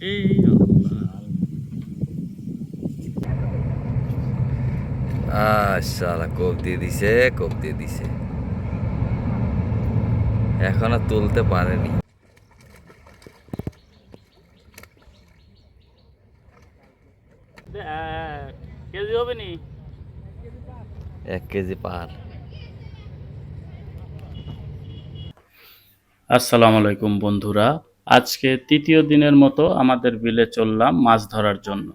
এই আল্লাহ। কোপ দিয়ে দিছে কোপ দিয়ে দিছে। এখনও তুলতে পারেনি। কেজি হবে নি? এক কেজি পার। আসসালামু আলাইকুম বন্ধুরা। আজকে তৃতীয় দিনের মতো আমাদের বিলে চললাম মাছ ধরার জন্য।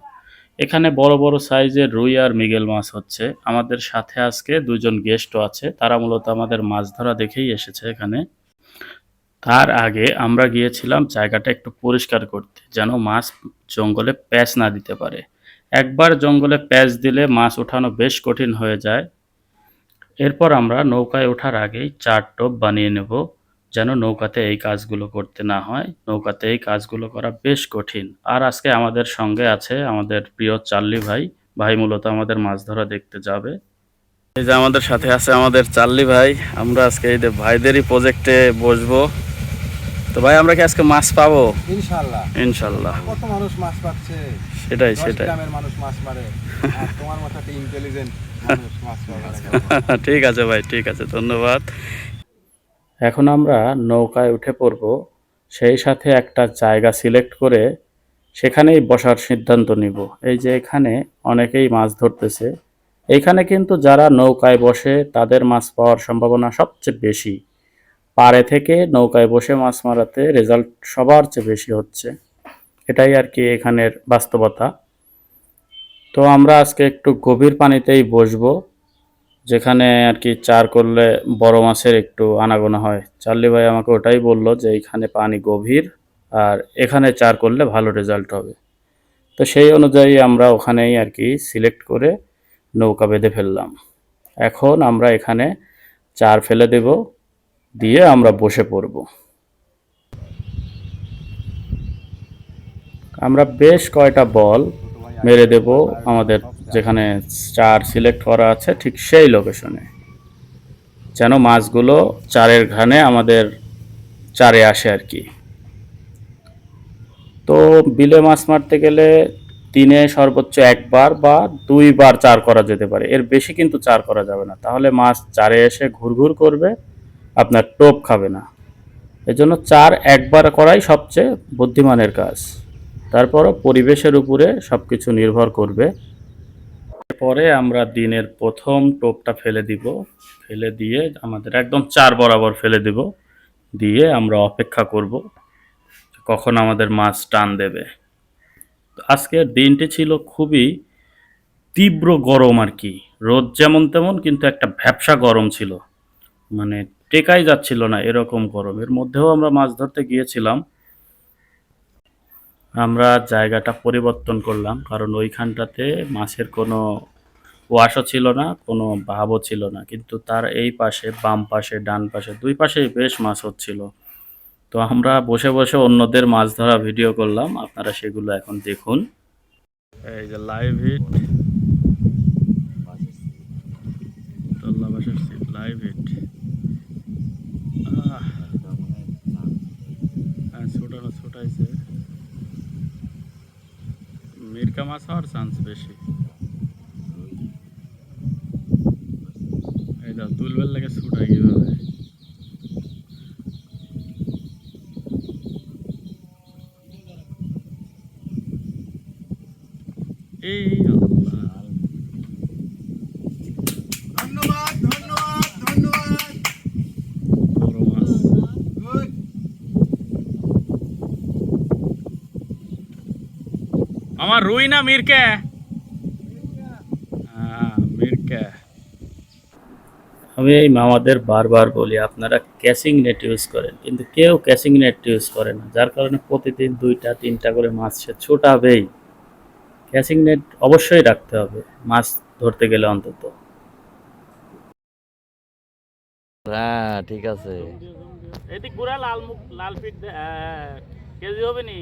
এখানে বড় বড় সাইজের রুই আর মিগেল মাছ হচ্ছে। আমাদের সাথে আজকে দুজন গেস্টও আছে। তারা মূলত আমাদের মাছ ধরা দেখেই এসেছে এখানে। তার আগে আমরা গিয়েছিলাম জায়গাটা একটু পরিষ্কার করতে, যেন মাছ জঙ্গলে প্যাঁচ না দিতে পারে। একবার জঙ্গলে প্যাঁচ দিলে মাছ ওঠানো বেশ কঠিন হয়ে যায়। এরপর আমরা নৌকায় ওঠার আগেই চার টোপ বানিয়ে নেব। যেন নৌকাতে এই কাজগুলো করতে না হয়। নৌকাতে এই কাজগুলো করা বেশ কঠিন। আর আজকে আমাদের সঙ্গে আছে আমাদের প্রিয় চার্লি ভাই। ভাই মূলত আমাদের মাছ ধরা দেখতে যাবে। এই যে আমাদের সাথে আছে আমাদের চার্লি ভাই। আমরা আজকে এই যে ভাইদেরই প্রজেক্টে বসবো। তো ভাই আমরা কি আজকে মাছ পাবো? ইনশাল্লাহ ইনশাল্লাহ কত মানুষ মাছ পাচ্ছে? সেটাই সেটাই। গ্রামের মানুষ মাছ মারে। আর তোমার মতো ইন্টেলিজেন্ট মানুষ মাছ পাবে। ঠিক আছে ভাই ঠিক আছে ধন্যবাদ। এখন আমরা নৌকায় উঠে পড়ব। সেই সাথে একটা জায়গা সিলেক্ট করে সেখানেই বসার সিদ্ধান্ত নিব। এই যে এখানে অনেকেই মাছ ধরতেছে। এইখানে কিন্তু যারা নৌকায় বসে তাদের মাছ পাওয়ার সম্ভাবনা সবচেয়ে বেশি। পাড়ে থেকে নৌকায় বসে মাছ মারাতে রেজাল্ট সবার চেয়ে বেশি হচ্ছে। এটাই আর কি এখানের বাস্তবতা। তো আমরা আজকে একটু গভীর পানিতেই বসবো। যেখানে আর কি চার করলে বড় মাছের একটু আনাগোনা হয়। চার্লি ভাই আমাকে ওটাই বলল যে, এইখানে পানি গভীর আর এখানে চার করলে ভালো রেজাল্ট হবে। তো সেই অনুযায়ী আমরা ওখানেই আর কি সিলেক্ট করে নৌকা বেঁধে ফেললাম। এখন আমরা এখানে চার ফেলে দেব, দিয়ে আমরা বসে পড়ব। আমরা বেশ কয়টা বল মেরে দেব আমাদের যেখানে চার সিলেক্ট করা আছে ঠিক সেই লোকেশনে। যেন মাছগুলো চারের ঘানে আমাদের চারে আসে আর কি। তো বিলে মাছ মারতে গেলে দিনে সর্বোচ্চ একবার বা দুইবার চার করা যেতে পারে। এর বেশি কিন্তু চার করা যাবে না। তাহলে মাছ চারে এসে ঘুরঘুর করবে, আপনার টোপ খাবে না। এজন্য চার একবার করাই সবচেয়ে বুদ্ধিমানের কাজ। তারপরও পরিবেশের উপরে সব কিছু নির্ভর করবে। পরে আমরা দিনের প্রথম টোপটা ফেলে দিব। ফেলে দিয়ে আমাদের একদম চার বরাবর ফেলে দিব। দিয়ে আমরা অপেক্ষা করব কখন আমাদের মাছ টান দেবে। আজকের দিনটি ছিল খুবই তীব্র গরম আর কি। রোদ যেমন তেমন, কিন্তু একটা ভ্যাপসা গরম ছিল। মানে টেকাই যাচ্ছিল না এরকম গরমের মধ্যেও আমরা মাছ ধরতে গিয়েছিলাম। আমরা জায়গাটা পরিবর্তন করলাম, কারণ ওইখানটাতে মাছের কোনো ওয়াশও ছিল না, কোনো ভাবও ছিল না। কিন্তু তার এই পাশে, বাম পাশে, ডান পাশে, দুই পাশেই বেশ মাছ হচ্ছিল। তো আমরা বসে বসে অন্যদের মাছ ধরা ভিডিও করলাম, আপনারা সেগুলো এখন দেখুন। এই যে লাইভ হিট লাইভ হিট ছোটানো ছোটাইছে মিরকা মাছ হওয়ার চান্স বেশি এই দাও তুলবের লাগে ছুটাই কিভাবে এই আমার রুই না মিরকা? আমি এই মামাদের বারবার বলি আপনারা ক্যাচিং নেট ইউজ করেন কিন্তু কেউ ক্যাচিং নেট ইউজ করে না যার কারণে প্রতিদিন দুইটা তিনটা করে মাছ সে ছোটাবেই। ক্যাচিং নেট অবশ্যই রাখতে হবে মাছ ধরতে গেলে অন্তত। হ্যাঁ ঠিক আছে। এদিক পুরা লাল মুখ লাল পিট কেজি হবে নি?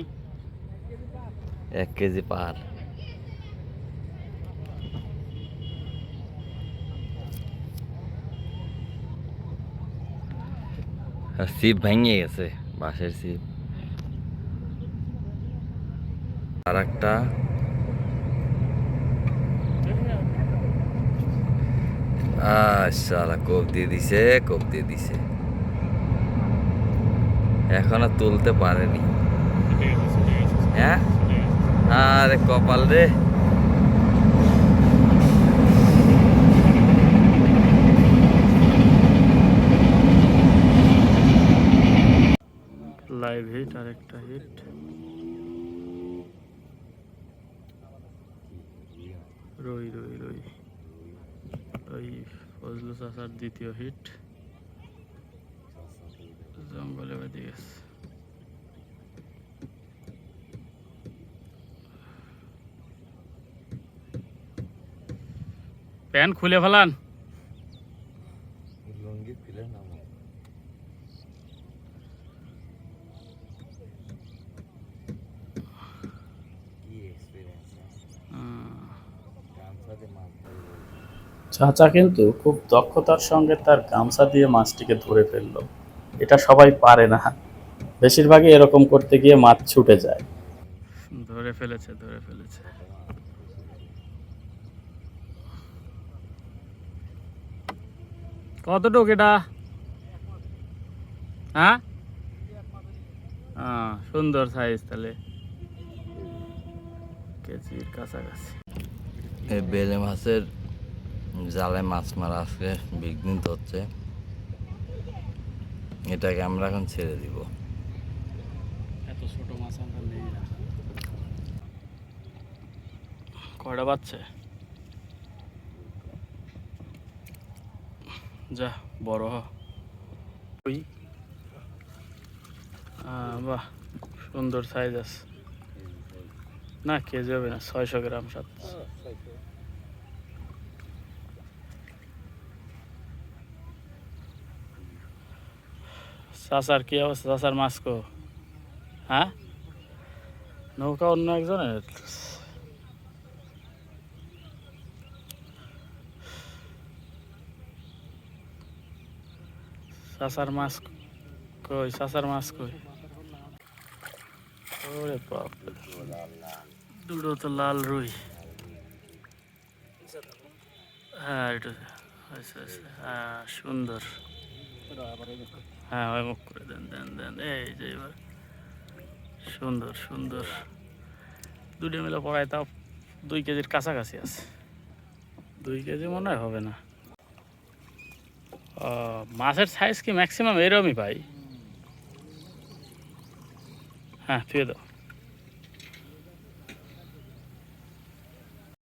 এক কেজি পার। ছিপ ভেঙে গেছে বাঁশের ছিপ আর একটা। শালা কোপ দিয়ে দিছে কোপ দিয়ে দিছে। এখনও তুলতে পারেনি। হ্যাঁ? আরে কপাল রে। লাইভ হিট আর একটা হিট রই রই রই। ওই ফজলু চাষার দ্বিতীয় হিট জঙ্গলে বেঁধে গেছে প্যান্ট খুলে ফেলান। লুঙ্গি ফিলে নামো কি এক্সপিরিয়েন্স গামছাতে মাছ চাচা কিন্তু খুব দক্ষতার সঙ্গে তার গামছা দিয়ে মাছটিকে ধরে ফেলল। এটা সবাই পারে না। বেশিরভাগই এরকম করতে গিয়ে মাছ ছুটে যায়। ধরে ফেলেছে ধরে ফেলেছে। কতটুক এটা? হ্যাঁ? হ্যাঁ, সুন্দর সাইজ তাহলে। কেজির কাছাকাছি। এই বেলে মাছের জালে মাছ মারা আজকে বিঘ্নিত হচ্ছে। এটাকে আমরা এখন ছেড়ে দিব। এত ছোট মাছ আমরা নেই। না কয়টা বাচ্চা যা বড় হ। ওই। আহ, বাহ সুন্দর সাইজ আছে। না কেজি হবে না ছয়শো গ্রাম সাত। চাচার কি অবস্থা? চাচার মাছ কো? হ্যাঁ? নৌকা অন্য একজনের? চাচার মাছ কই, চাচার মাছ কই? ওরে বাপ দুটো তো লাল রুই। হ্যাঁ এটা আচ্ছা আচ্ছা হ্যাঁ সুন্দর। হ্যাঁ ওই মুখ করে দেন দেন দেন। এই যে এবার। সুন্দর সুন্দর। দুটো মিলে পড়ায় তাও দুই কেজির কাছাকাছি আছে। দুই কেজি মনে হয় হবে না। মাছের সাইজ কি ম্যাক্সিমাম এরমই পাই হ্যাঁ তুই দাও।